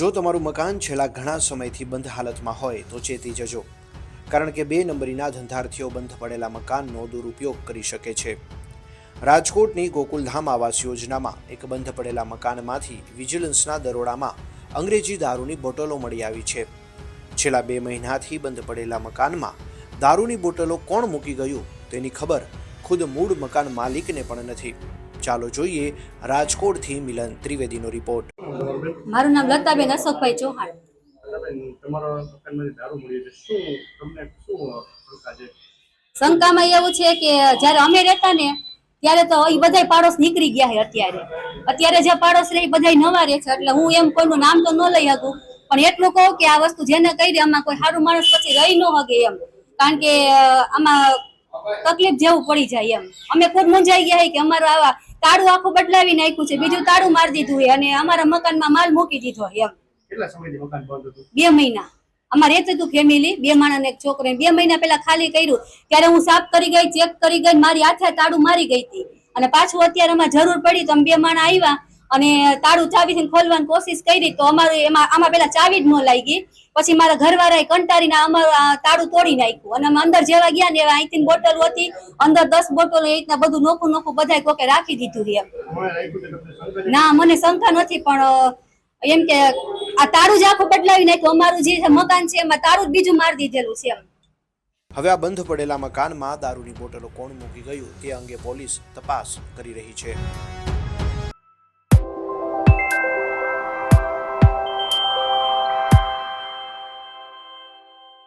જો તમારું મકાન છેલ્લા ઘણા સમયથી બંધ હાલતમાં હોય તો ચેતી જજો. કારણ કે બે નંબરીના ધંધાર્થીઓ બંધ પડેલા મકાનનો દુરુપયોગ કરી શકે છે. રાજકોટની ગોકુલધામ આવાસ યોજનામાં એક બંધ પડેલા મકાનમાંથી વિજિલન્સના દરોડામાં અંગ્રેજી દારૂની બોટલો મળી આવી છે. છેલ્લા બે મહિનાથી બંધ પડેલા મકાનમાં દારૂની બોટલો કોણ મૂકી ગયું તેની ખબર ખુદ મૂળ મકાન માલિકને પણ નથી. ચાલો જોઈએ રાજકોટથી મિલન ત્રિવેદીનો રિપોર્ટ. મારું નામ લતાબેન અશોકભાઈ ચૌહાણ. શંકામાં એવું છે કે જ્યારે અમે રહેતા ને ત્યારે તો એ બધાય પાડોશ નીકળી ગયા છે અત્યારે. અત્યારે જે પાડોશ રહે એ બધાય નવા રહે છે એટલે હું એમ કોઈનું નામ તો ન લઈ શકું. પણ એટલું કહું કે આ વસ્તુ જેને કહી દે આમાં કોઈ સારું માણસ પછી રહી ન હગે એમ. કારણ કે આમાં તકલીફ જેવું પડી જાય એમ. અમે ખુદ મૂંઝાઈ ગયા કે અમારું આવા તાળું આખું બદલાવી નાખ્યું છે. બીજું તાળું મારી દીધું છે અને અમારા મકાનમાં માલ મૂકી દીધો એમ. કેટલા સમયથી મકાન બંધ હતું? બે મહિના. અમારે રહેતું હતું ફેમિલી બે માણસ ને એક છોકરો બે મહિના પહેલા ખાલી કર્યું. ત્યારે હું સાફ કરી ગઈ ચેક કરી ગઈ મારી હાથે તાળું મારી ગઈ હતી. અને પાછું અત્યારે અમારે જરૂર પડી તો અમે બે માણસ આવ્યા. અને તાળું ચાવીથી ખોલવાની કોશિશ કરી તો અમારું એમાં આમાં પેલા ચાવી જ ન લાગી. પછી મારા ઘરવાળાએ કંટાળીને અમારું તાળું તોડી નાખ્યું. અને અમે અંદર જેવા ગયા ને અહીંથી બોટલ હતી. અંદર દસ બોટલ એ રીતના બધું નોખું નોખું બધા કોકે રાખી દીધું એમ? ના, મને શંકા નથી, પણ એમ કે આ તારું જ આખું બદલાવી નાખ્યું. અમારું જે મકાન છે એમાં તારું જ બીજું મારી દીધેલું છે એમ. હવે આ બંધ પડેલા મકાનમાં દારૂની બોટલો કોણ મૂકી ગયું? તે અંગે પોલીસ તપાસ કરી રહી છે.